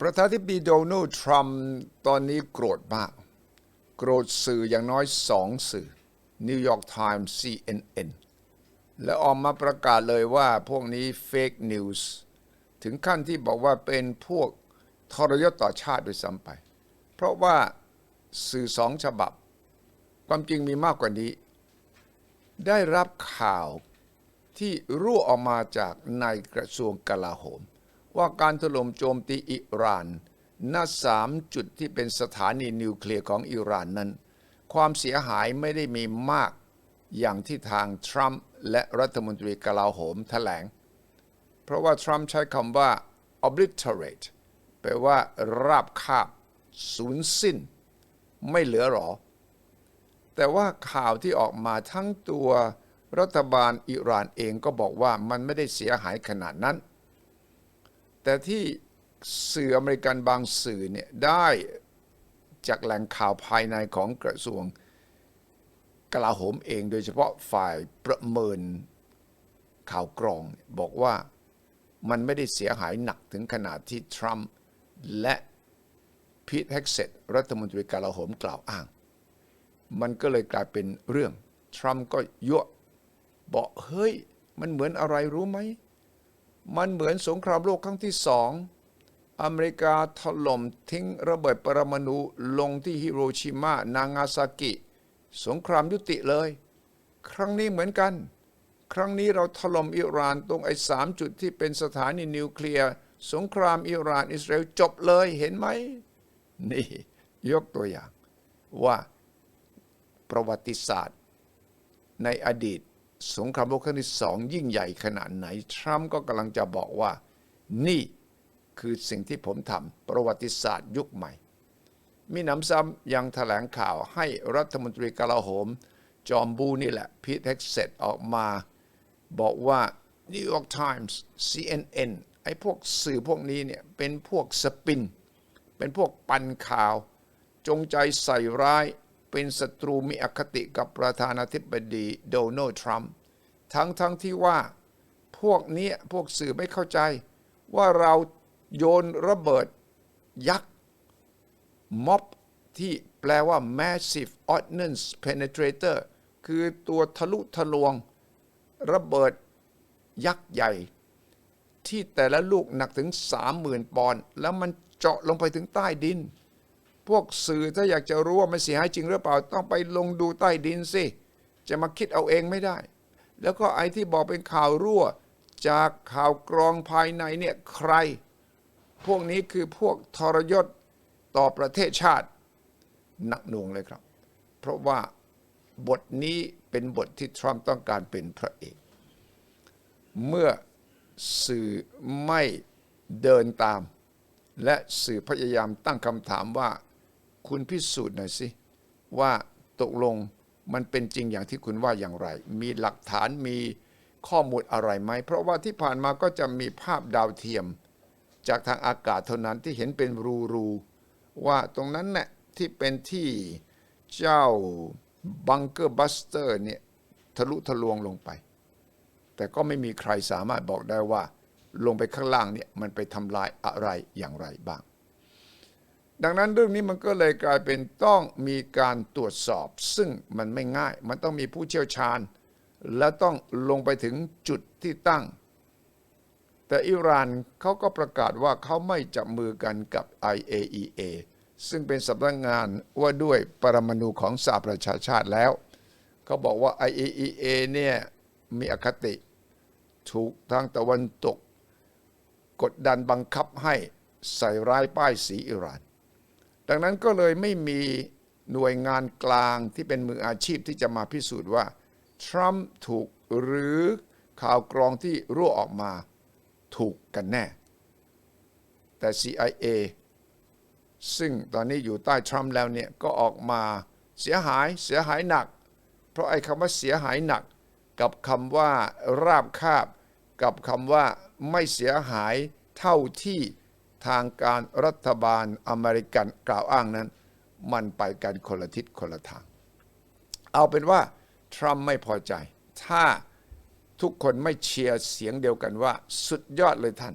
ประธานาธิบดีโดนัลด์ทรัมป์ตอนนี้โกรธมาก โกรธสื่ออย่างน้อยสองสื่อ New York Times CNN และออกมาประกาศเลยว่าพวกนี้เฟกนิวส์ถึงขั้นที่บอกว่าเป็นพวกทรยศต่อชาติด้วยซ้ำไป เพราะว่าสื่อสองฉบับ ความจริงมีมากกว่านี้ ได้รับข่าวที่รั่วออกมาจากในกระทรวงกลาโหม ว่าการถล่มโจมตีอิหร่านณสามจุดที่เป็นสถานีนิวเคลียร์ของอิหร่านนั้น ความเสียหายไม่ได้มีมากอย่างที่ทางทรัมป์และรัฐมนตรีกลาโหมแถลง เพราะว่าทรัมป์ใช้คำว่า obliterate แปลว่า ราบคาบ สูญสิ้น ไม่เหลือหรอ แต่ว่าข่าวที่ออกมาทั้งตัวรัฐบาลอิหร่านเองก็บอกว่ามันไม่ได้เสียหายขนาดนั้น แต่ที่สื่ออเมริกันบางสื่อเนี่ยได้จากแหล่งข่าวภายในของกระทรวงกลาโหมเอง โดยเฉพาะฝ่ายประเมินข่าวกรอง บอกว่ามันไม่ได้เสียหายหนักถึงขนาดที่ทรัมป์และพีทเฮกเซตรัฐมนตรีกลาโหมกล่าวอ้าง มันก็เลยกลายเป็นเรื่อง ทรัมป์ก็ยั่วบอกเฮ้ย มันเหมือนอะไรรู้ไหม มันเหมือนสงครามโลกครั้งที่สอง อเมริกาถล่มทิ้งระเบิดปรมาณูลงที่ฮิโรชิมานางาซากิ สงครามยุติเลย ครั้งนี้เหมือนกัน ครั้งนี้เราถล่มอิหร่านตรงไอ้สามจุดที่เป็นสถานีนิวเคลียร์สงครามอิหร่านอิสราเอลจบเลยเห็นไหม นี่ยกตัวอย่างว่าประวัติศาสตร์ในอดีต สงครามโลกครั้งที่สองยิ่งใหญ่ขนาดไหน ทรัมป์ก็กำลังจะบอกว่า นี่คือสิ่งที่ผมทำประวัติศาสตร์ยุคใหม่ มีหนำซ้ำยังแถลงข่าวให้รัฐมนตรีกลาโหม จอมบูนี่แหละพีทเฮกเซตออกมา บอกว่า New York Times CNN ไอ้พวกสื่อพวกนี้เนี่ยเป็นพวกสปิน เป็นพวกปันข่าว จงใจใส่ร้าย เป็นศัตรูมีอคติกับประธานาธิบดีโดนัลด์ทรัมป์ทั้งทั้งที่ว่าพวกนี้พวกสื่อไม่เข้าใจ ว่าเราโยนระเบิดยักษ์ม็อบที่แปลว่า massive ordnance penetrator คือตัวทะลุทะลวง ระเบิดยักษ์ใหญ่ ที่แต่ละลูกหนักถึง 30,000 ปอนด์แล้วมันเจาะลงไปถึงใต้ดิน พวกสื่อถ้าอยากจะรู้ว่ามันเสียหายจริงหรือเปล่า ต้องไปลงดูใต้ดินสิ จะมาคิดเอาเองไม่ได้ แล้วก็ไอ้ที่บอกเป็นข่าวรั่ว จากข่าวกรองภายในเนี่ยใคร พวกนี้คือพวกทรยศต่อประเทศชาติหนักหน่วงเลยครับ เพราะว่าบทนี้เป็นบทที่ทรัมป์ต้องการเป็นพระเอก เมื่อสื่อไม่เดินตาม และสื่อพยายามตั้งคำถามว่า คุณพิสูจน์หน่อยสิว่าตกลงมันเป็นจริงอย่างที่คุณว่าอย่างไร มีหลักฐานมีข้อมูลอะไรไหม เพราะว่าที่ผ่านมาก็จะมีภาพดาวเทียม จากทางอากาศเท่านั้นที่เห็นเป็นรูรูๆว่าตรงนั้นแหละที่เป็นที่เจ้าบังเกอร์บัสเตอร์เนี่ยทะลุทะลวงลงไป แต่ก็ไม่มีใครสามารถบอกได้ว่า ลงไปข้างล่างเนี่ยมันไปทำลายอะไรอย่างไรบ้าง ดังนั้นเรื่องนี้มันก็เลยกลายเป็นต้องมีการตรวจสอบ ซึ่งมันไม่ง่าย มันต้องมีผู้เชี่ยวชาญ และต้องลงไปถึงจุดที่ตั้ง แต่อิหร่านเขาก็ประกาศว่าเขาไม่จับมือกันกับ IAEA ซึ่งเป็นสำนักงานว่าด้วยปรมาณูของสหประชาชาติแล้ว เขาบอกว่า IAEA เนี่ยมีอคติ ถูกทางตะวันตก กดดันบังคับให้ใส่ร้ายป้ายสีอิหร่าน ดังนั้นก็เลยไม่มีหน่วยงานกลางที่เป็นมืออาชีพที่จะมาพิสูจน์ว่า ทรัมป์ถูกหรือข่าวกรองที่รั่วออกมาถูกกันแน่ แต่ CIA ซึ่งตอนนี้อยู่ใต้ทรัมป์แล้วเนี่ยก็ออกมาเสียหายเสียหายหนัก เพราะไอ้คำว่าเสียหายหนัก กับคำว่าราบคาบ กับคำว่าไม่เสียหายเท่าที่ ทางการรัฐบาลอเมริกันกล่าวอ้างนั้น มันไปกันคนละทิศคนละทาง เอาเป็นว่าทรัมป์ไม่พอใจ ถ้าทุกคนไม่เชียร์เสียงเดียวกันว่า สุดยอดเลยท่าน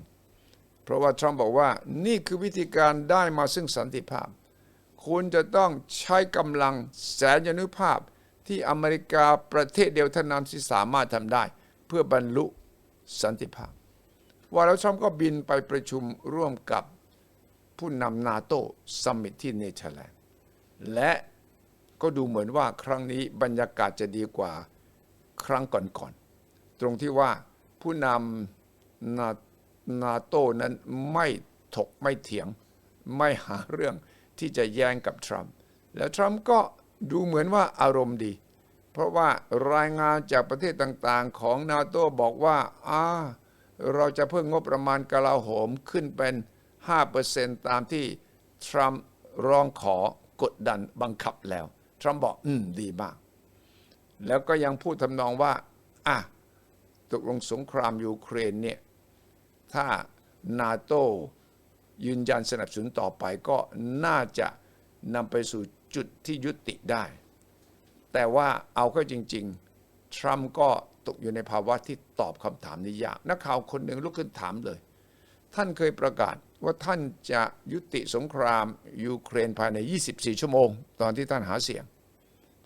เพราะว่าทรัมป์บอกว่านี่คือวิธีการได้มาซึ่งสันติภาพ คุณจะต้องใช้กำลังแสนยานุภาพที่อเมริกาประเทศเดียวเท่านั้นที่สามารถทำได้ เพื่อบรรลุสันติภาพ ว่าแล้วทรัมป์ก็บินไปประชุมร่วมกับผู้นำนาโต้ซัมมิตที่เนเธอร์แลนด์และก็ดูเหมือนว่าครั้งนี้บรรยากาศจะดีกว่าครั้งก่อนๆ ตรงที่ว่าผู้นำนานาโต้นั้นไม่ถกไม่เถียง ไม่หาเรื่องที่จะแย้งกับทรัมป์แล้วทรัมป์ก็ดูเหมือนว่าอารมณ์ดี เพราะว่ารายงานจากประเทศต่างๆของนาโต้บอกว่าอ่า เราจะเพิ่มงบประมาณกลาโหมขึ้นเป็น 5%ตามที่ทรัมป์ร้องขอกดดันบังคับแล้ว ทรัมป์บอก อืม ดีมาก แล้วก็ยังพูดทำนองว่า อะ ตกลงสงครามยูเครนเนี่ย ถ้านาโตยืนยันสนับสนุนต่อไปก็น่าจะนำไปสู่จุดที่ยุติได้ แต่ว่าเอาเข้าจริง ๆ ทรัมป์ก็ตกอยู่ในภาวะที่ตอบคำถามนี้ยาก นักข่าวคนหนึ่งลุกขึ้นถามเลย ท่านเคยประกาศว่าท่านจะยุติสงครามยูเครนภายใน 24 ชั่วโมง ตอนที่ท่านหาเสียง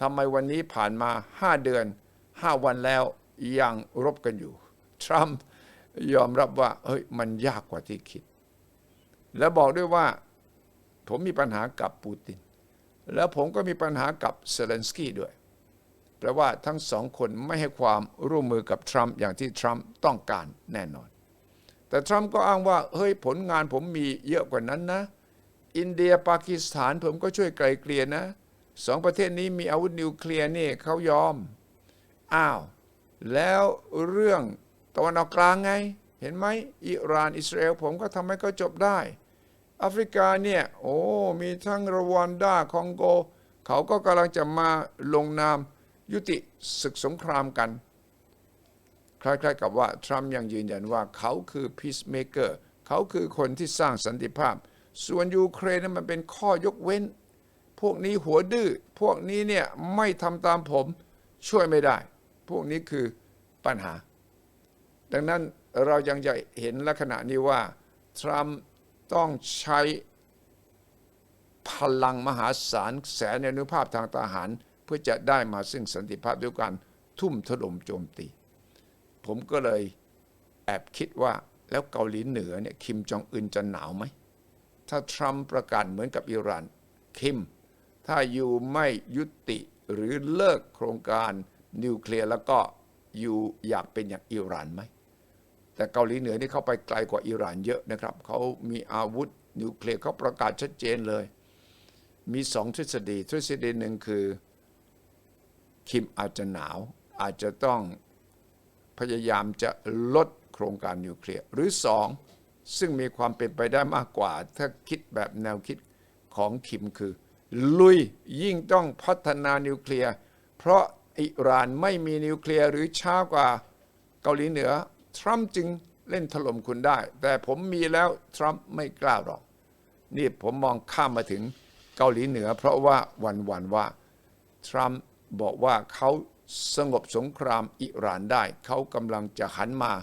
ทำไมวันนี้ผ่านมา 5 เดือน 5 วันแล้วยังรบกันอยู่ ทรัมป์ยอมรับว่าเฮ้ยมันยากกว่าที่คิด แล้วบอกด้วยว่าผมมีปัญหากับปูติน แล้วผมก็มีปัญหากับเซเลนสกี้ด้วย ลว่าทั้งสองคนไม่ให้ความร่วมมือกับทรัมป์อย่างที่ทรัมป์ต้องการแน่นอน แต่ทรัมป์ก็อ้างว่าเฮ้ยผลงานผมมีเยอะกว่านั้นนะ อินเดียปากีสถานผมก็ช่วยไกลเกลี่ยนะสองประเทศนี้มีอาวุธนิวเคลียร์นี่เขายอม อ้าว แล้วเรื่องตะวันออกกลางไง เห็นไหมอิหร่านอิสราเอลผมก็ทำให้เขาจบได้แอฟริกาเนี่ย โอ้ มีทั้งรวันดาคองโก เขาก็กำลังจะมาลงนาม ยุติศึกสงครามกัน คล้ายๆกับว่า ทรัมป์ยังยืนยันว่าเขาคือ peacemaker เขาคือคนที่สร้างสันติภาพ ส่วนยูเครนนั้นมันเป็นข้อยกเว้น พวกนี้หัวดื้อพวกนี้เนี่ยไม่ทำตามผมช่วยไม่ได้ พวกนี้คือปัญหา ดังนั้นเรายังจะเห็นลักษณะนี้ว่า ทรัมป์ต้องใช้พลังมหาศาลแสนอนุภาพทางทหาร เพื่อจะได้มาซึ่งสันติภาพด้วยการทุ่มถล่มโจมตี ผมก็เลยแอบคิดว่าแล้วเกาหลีเหนือเนี่ยคิมจองอึนจะหนาวไหม ถ้าทรัมป์ประกาศเหมือนกับอิหร่านคิม ถ้าอยู่ไม่ยุติหรือเลิกโครงการนิวเคลียร์แล้วก็อยู่อยากเป็นอย่างอิหร่านไหม แต่เกาหลีเหนือนี่เขาไปไกลกว่าอิหร่านเยอะนะครับ เขามีอาวุธนิวเคลียร์เขาประกาศชัดเจนเลย มีสองทฤษฎี ทฤษฎีหนึ่งคือ คิมอาจจะหนาว อาจจะต้องพยายามจะลดโครงการนิวเคลียร์หรือสองซึ่งมีความเป็นไปได้มากกว่า ถ้าคิดแบบแนวคิดของคิมคือ ลุยยิ่งต้องพัฒนานิวเคลียร์เพราะอิหร่านไม่มีนิวเคลียร์หรือช้ากว่าเกาหลีเหนือ ทรัมป์จึงเล่นถล่มคุณได้ แต่ผมมีแล้วทรัมป์ไม่กล้าหรอก นี่ผมมองข้ามมาถึงเกาหลีเหนือ เพราะว่าวันวันว่าทรัมป์ บอกว่าเขาสงบสงครามอิหร่านได้ เขากำลังจะหันมา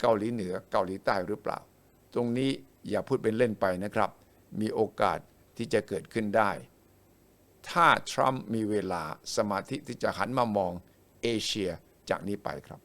เกาหลีเหนือเกาหลีใต้หรือเปล่า ตรงนี้อย่าพูดเป็นเล่นไปนะครับ มีโอกาสที่จะเกิดขึ้นได้ ถ้าทรัมป์มีเวลาสมาธิที่จะหันมามองเอเชียจากนี้ไปครับ